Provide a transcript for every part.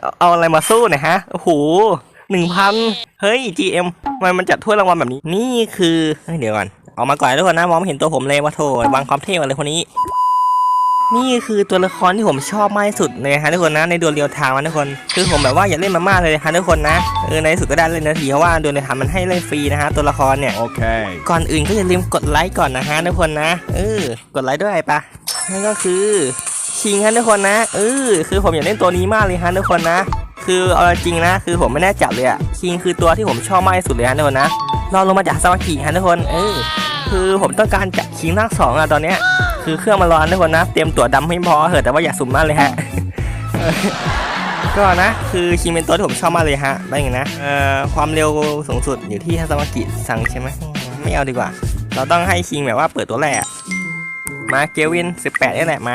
เอาเอาอะไรมาสู้เนี่ยฮะ โอ้โหหนึ่งพันเฮ้ย GM ทำไมมันจัดถ้วยรางวัลแบบนี้ นี่คือเฮ้ยเดี๋ยวก่อนเอามาก่อนทุกคนนะมองไม่เห็นตัวผมเลยว่าโถวางความเท่มาเลยคนนี้ นี่คือตัวละครที่ผมชอบมากที่สุดเลยฮะทุกคนนะในดวลเรียวทางนะทุกคน คือผมแบบว่าอยากเล่นมามากเลยฮะทุกคนนะเออในที่สุดก็ได้เล่นนาทีเพราะว่าดวลเรียวทางมันให้เล่นฟรีนะฮะตัวละครเนี่ย Okay. ก่อนอื่นก็อย่าลืมกดไลค์ก่อนนะฮะทุกคนนะเออกดไลค์ด้วยปะนั่นก็คือ ชิงฮะทุกคนนะเออคือผมอยากเล่นตัวนี้มากเลยฮะทุกคนนะ คือเอาจริงนะ คือผมไม่แน่จัดเลยอะชิงคือตัวที่ผมชอบมากที่สุดเลยฮะทุกคนนะรอลงมาจากสมากิฮะทุกคนเออคือผมต้องการจัดชิงภาคสองอะตอนเนี้ยคือเครื่องมันร้อนทุกคนนะ เตรียมตัวดำให้พอเหอะแต่ว่าอย่าสุ่มมากเลยฮะก็นะ คือชิงเป็นตัวที่ผมชอบมากเลยฮะได้ไงนะเอ่อความเร็วสูงสุดอยู่ที่ทัศมากิสั่งใช่ไหมไม่เอาดีกว่า เราต้องให้คิงแบบว่าเปิดตัวแรกมาเกวิน 18นี่แหละมา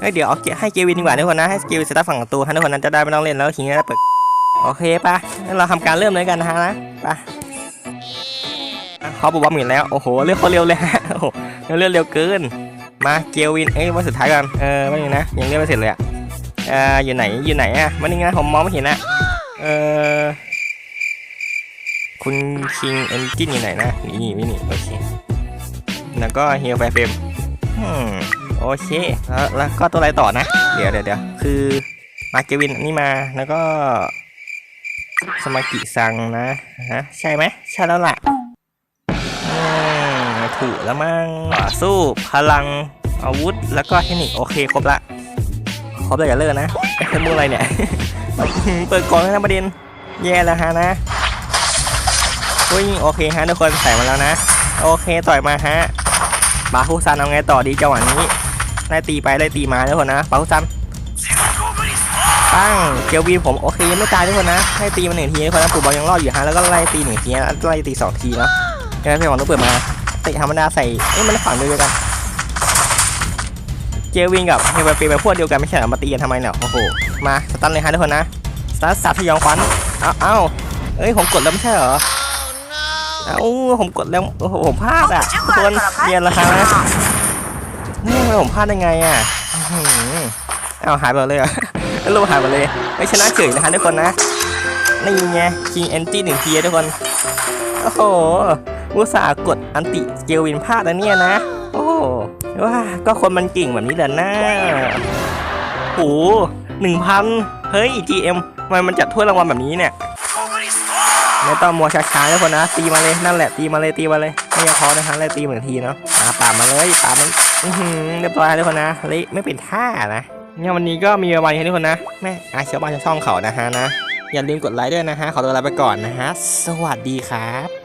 เฮ้ยเดี๋ยวเอาให้เกวินดีกว่าทุกคนนะให้เกวินสตาร์ฝั่งตูให้ทุกคนนั้นจะได้ไม่ต้องเล่นแล้วคิงจะได้เปิดโอเคปะงั้นเราทำการเริ่มเลยกันนะฮะนะไปะเขาบอกว่าหมื่นแล้วโอ้โหเลือกเขาเร็วเลยฮะโอ้โหเลือกเร็วเกินมาเกวินเอ้ยวันสุดท้ายกันเออไม่ยังนะยังเลือกไม่เสร็จเลยอะเอ่ออยู่ไหนอยู่ไหนอะมันนี่ไงผมมองไม่เห็นอะเออคุณคิงเอนจินอยู่ไหนนะนี่นี่นี่นี่โอเคแล้วก็เฮียไฟเฟรมอืม โอเค แล้วแล้วก็ตัวอะไรต่อนะ เดี๋ยวเดี๋ยวเดี๋ยวคือมาเกวินนี่มาแล้วก็ สมากิซังนะฮะใช่ไหมใช่แล้วล่ะถูกแล้วมั้งสู้พลังอาวุธ แล้วก็เทคนิคโอเคครบละครบเลยอย่าเลิกนะไอ้เมืออะไรเนี่ย เปิดกล่องให้นะประเด็นแย่แล้วฮะนะอุ้ยโอเคฮะทุกคนใส่มาแล้วนะ โอเคต่อยมาฮะบาคุซันเอาไงต่อดีจังหวะนี้ ไล่ตีไปไล่ตีมาทุกคนนะบาคุซันปั้งเกียววีผมโอเคยังไม่ตายทุกคนนะให้ตีมาหนึ่งทีทุกคนนะปู่บอลยังรอดอยู่ฮะแล้วก็ไล่ตีหนึ่งทีนะไล่ตีสองทีเนาะแล้วพี่ของต้องเปิดมาเตะธรรมดาใส่เอ้ยมันฝั่งเดียวกันเจวินกับเฮเวอร์เปย์พวกเดียวกันไม่ใช่หรอมาตีกันทำไมเนี่ยโอ้โหมาสตันเลยฮะทุกคนนะสตันสับทยองขวัญเอ้าเอ้าเอ้ยผมกดแล้วไม่ใช่เหรอเอ้าผมกดแล้วโอ้โหผมพลาดอะทุกคนเรียนแล้วครับนี่ทำไมผมพลาดได้ไงอะเอ้าหายไปเลยอะล้วลงหายไปเลยไม่ชนะเฉยนะฮะทุกคนนะนี่ไงคิงแอนตี้หนึ่งทีทุกคน โอ้โหอุตส่าห์กดอันติเจลวินพลาดแล้วเนี่ยนะ โอ้โหว้าก็คนมันเก่งแบบนี้แหละนะโอ้หนึ่งพันเฮ้ย GM ทำไมมันจัดถ้วยรางวัลแบบนี้เนี่ย ไม่ต้องมัวช้าๆทุกคนนะตีมาเลยนั่นแหละตีมาเลยตีมาเลยไม่ยอมพอนะฮะเลยตีเหมือนทีเนาะอ่าป่ามาเลยป่ามันอือหือเรียบร้อยทุกคนนะเละไม่เป็นท่านะเนี่ยวันนี้ก็มีประมาณนี้ทุกคนนะแม่อาเชียวบ้านชาวช่องเขานะฮะนะอย่าลืมกดไลค์ด้วยนะฮะขอตัวลาไปก่อนนะฮะสวัสดีครับ